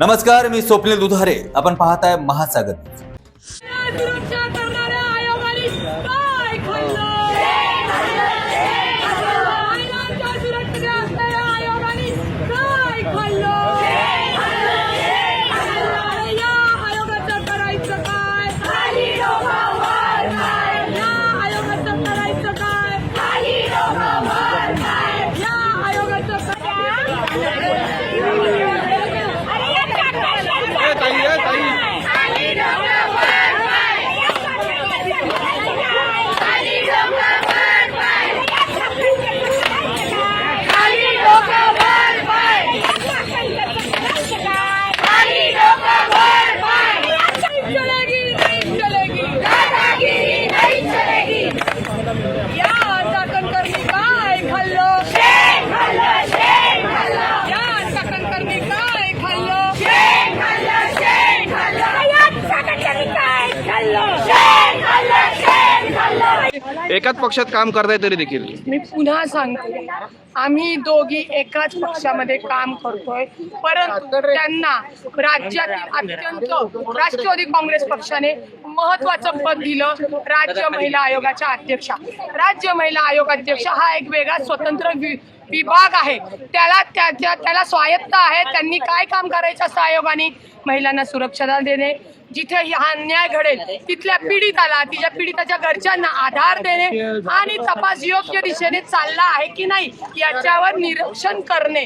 नमस्कार मी स्वप्नील दुधारे. आपण पाहताय महासागर. एकाच पक्षात काम करताय तरी देखील. मी पुन्हा सांगते. आम्ही दोघी एकाच पक्षामध्ये काम करतोय. परंतु त्यांना राज्यातील अत्यंत राष्ट्रवादी काँग्रेस पक्षाने महत्वाचं पद दिलं राज्य महिला आयोगाच्या अध्यक्षा. राज्य महिला आयोग अध्यक्ष हा एक वेगळा स्वतंत्र वि- विभाग आहे. त्याला त्याच्या त्याला स्वायत्त आहे. त्यांनी काय काम करायचं असतं आयोगाने? महिलांना सुरक्षा देणे जिथे हा अन्याय घडेल तिथल्या पीडिताला तिच्या पीडिताच्या घरच्यांना आधार देणे आणि तपास योग्य दिशेने चालला आहे की नाही याच्यावर निरीक्षण करणे.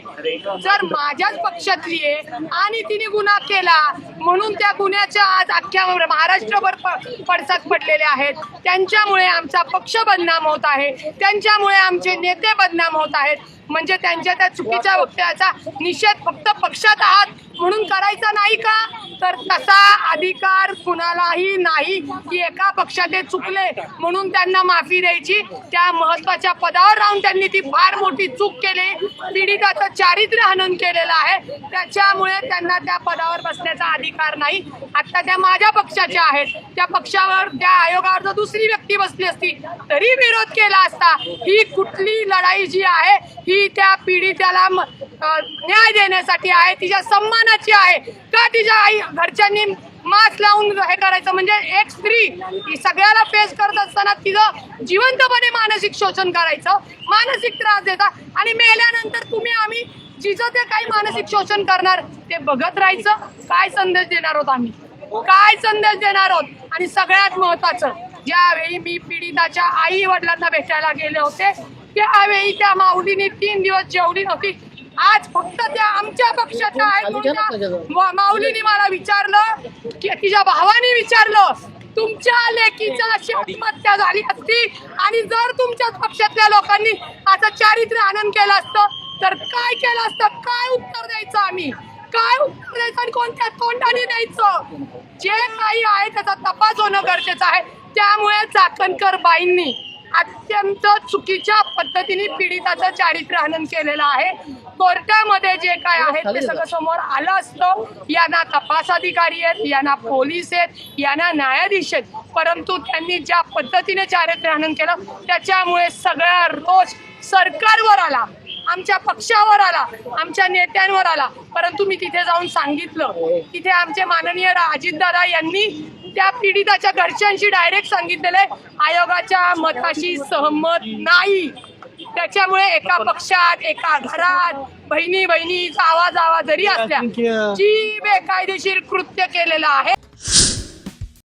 जर माझ्याच पक्षातली आहे आणि तिने गुन्हा केला म्हणून त्या गुन्ह्याच्या आज अख्ख्या महाराष्ट्रभर पडसाद पडलेले आहेत. त्यांच्यामुळे आमचा पक्ष बदनाम होत आहे. त्यांच्यामुळे आमचे नेते बदनाम होत आहेत. म्हणजे त्यांच्या त्या चुकीच्या वक्तव्याचा निषेध फक्त पक्षात आहात. म्हणून करायचा नाही का? तर तसा अधिकार कुणालाही नाही की एका पक्षात ते चुकले म्हणून त्यांना माफी द्यायची. त्या महत्त्वाच्या पदावर राहून त्यांनी ती फार मोठी चूक केली. पीडिताचं चारित्र्य हनन केलेलं आहे. त्याच्यामुळे त्यांना त्या पदावर बसण्याचा अधिकार नाही. आता त्या माझ्या पक्षाच्या आहेत. त्या पक्षावर त्या आयोगावर जर दुसरी व्यक्ती बसली असती तरी विरोध केला असता ही कुठली लढाई जी आहे ही त्या पीडिताला म- न्याय देण्यासाठी आहे तिच्या सन्मानाची आहे. का तिच्या आई घरच्यांनी मास्क लावून हे करायचं? म्हणजे एक स्त्री ही सगळ्याला फेस करत असताना तिचं जिवंतपणे मानसिक शोषण करायचं मानसिक त्रास देता. आणि मेल्यानंतर तुम्ही आम्ही जिचं ते काही मानसिक शोषण करणार ते बघत राहायचं. काय संदेश देणार आहोत आम्ही? काय संदेश देणार आहोत? आणि सगळ्यात महत्वाचं ज्यावेळी मी पीडिताच्या आई वडिलांना भेटायला गेले होते त्यावेळी त्या माऊलीने तीन दिवस जेवली नव्हती. आज फक्त त्या आमच्या पक्षाच्या आहेत माऊलीने मला विचारलं की तिच्या भावाने विचारलं तुमच्या लेकीचा अशी आत्महत्या झाली असती आणि जर तुमच्याच पक्षातल्या लोकांनी असं चारित्र्य आनंद केलं असतं तर काय केलं असतं? काय उत्तर द्यायचं आम्ही? काय उत्तर द्यायचं आणि कोणत्या तोंडाने द्यायचं? जे काही आहे त्याचा तपास होणं गरजेचं आहे. त्यामुळे चाकणकर बाईंनी अत्यंत चुकीच्या पद्धतीने पीडिताचं चारित्र्य हनन केलेलं आहे. कोर्टामध्ये जे काय आहे ते सगळं समोर आलं असतं. यांना तपास अधिकारी आहेत यांना पोलीस आहेत यांना न्यायाधीश आहेत. परंतु त्यांनी ज्या पद्धतीने चारित्र्य हनन केलं त्याच्यामुळे सगळा रोष सरकारवर आला. आमच्या पक्षावर आला. आमच्या नेत्यांवर आला. परंतु मी तिथे जाऊन सांगितलं. तिथे आमचे माननीय अजितदादा यांनी त्या पीडिताच्या घरच्यांशी डायरेक्ट सांगितलेलं आहे आयोगाच्या मताशी सहमत नाही. त्याच्यामुळे एका पक्षात एका घरात बहिणी बहिणी जावा जावा जरी असल्या जी बेकायदेशीर कृत्य केलेलं आहे